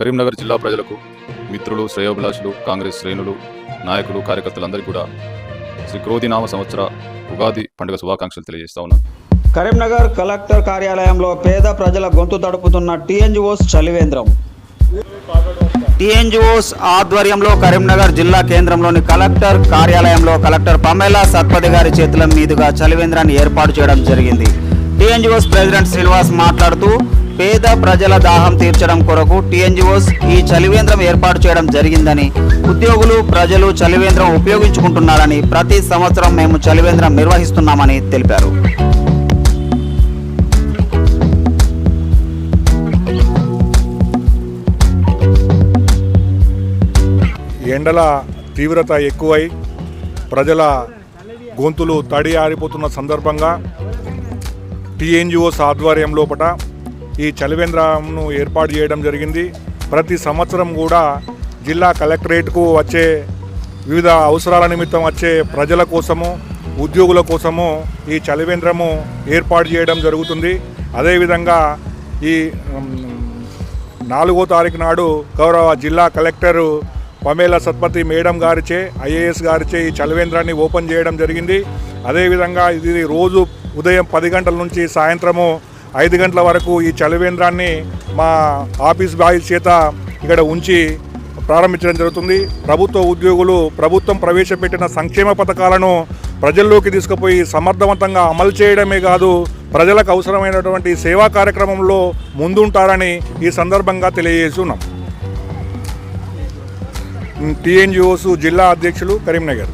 కరీంనగర్ జిల్లా ప్రజలకు మిత్రులు శ్రేయోభిలాషులు కాంగ్రెస్ శ్రేణులు నాయకులు కార్యకర్తలందరికీ కూడా శ్రీ క్రోధినామ సంవత్సర ఉగాది పండుగ శుభాకాంక్షలు తెలియజేస్తా ఉన్నాను. కరీంనగర్ కలెక్టర్ కార్యాలయంలో పేద ప్రజల గొంతు తడుపుతున్న టీఎన్జిఓస్ చలివేంద్రం. టీఎన్జిఓస్ ఆధ్వర్యంలో కరీంనగర్ జిల్లా కేంద్రంలోని కలెక్టర్ కార్యాలయంలో కలెక్టర్ పమేలా సత్పతి గారి చేతుల మీదుగా చలివేంద్రాన్ని ఏర్పాటు చేయడం జరిగింది. టీఎన్జిఓస్ ప్రెసిడెంట్ శ్రీనివాస్ మాట్లాడుతూ పేద ప్రజల దాహం తీర్చడం కొరకు టీఎన్జిఓస్ ఈ చలివేంద్రం ఏర్పాటు చేయడం జరిగిందని ఉద్యోగులు ప్రజలు చలివేంద్రం ఉపయోగించుకుంటున్నారని ప్రతి సంవత్సరం మేము చలివేంద్రం నిర్వహిస్తున్నామని తెలిపారు. ఎండల తీవ్రత ఎక్కువై ప్రజల గొంతులు తడి ఆరిపోతున్న సందర్భంగా టీఎన్జిఓస్ ఆధ్వర్యం లోపట ఈ చలివేంద్రంను ఏర్పాటు చేయడం జరిగింది. ప్రతి సంవత్సరం కూడా జిల్లా కలెక్టరేట్కు వచ్చే వివిధ అవసరాల నిమిత్తం వచ్చే ప్రజల కోసము ఉద్యోగుల కోసము ఈ చలివేంద్రము ఏర్పాటు చేయడం జరుగుతుంది. అదేవిధంగా ఈ నాలుగో తారీఖు నాడు గౌరవ జిల్లా కలెక్టరు పమేల సత్పతి మేడం గారిచే ఐఏఎస్ గారిచే ఈ చలివేంద్రాన్ని ఓపెన్ చేయడం జరిగింది. అదేవిధంగా ఇది రోజు ఉదయం పది గంటల నుంచి సాయంత్రము ఐదు గంటల వరకు ఈ చలివేంద్రాన్ని మా ఆఫీస్ బాయ్ చేత ఇక్కడ ఉంచి ప్రారంభించడం జరుగుతుంది. ప్రభుత్వ ఉద్యోగులు ప్రభుత్వం ప్రవేశపెట్టిన సంక్షేమ పథకాలను ప్రజల్లోకి తీసుకుపోయి సమర్థవంతంగా అమలు చేయడమే కాదు ప్రజలకు అవసరమైనటువంటి సేవా కార్యక్రమంలో ముందుంటారని ఈ సందర్భంగా తెలియజేస్తున్నాం. టీఎన్జిఓస్ జిల్లా అధ్యక్షులు కరీంనగర్.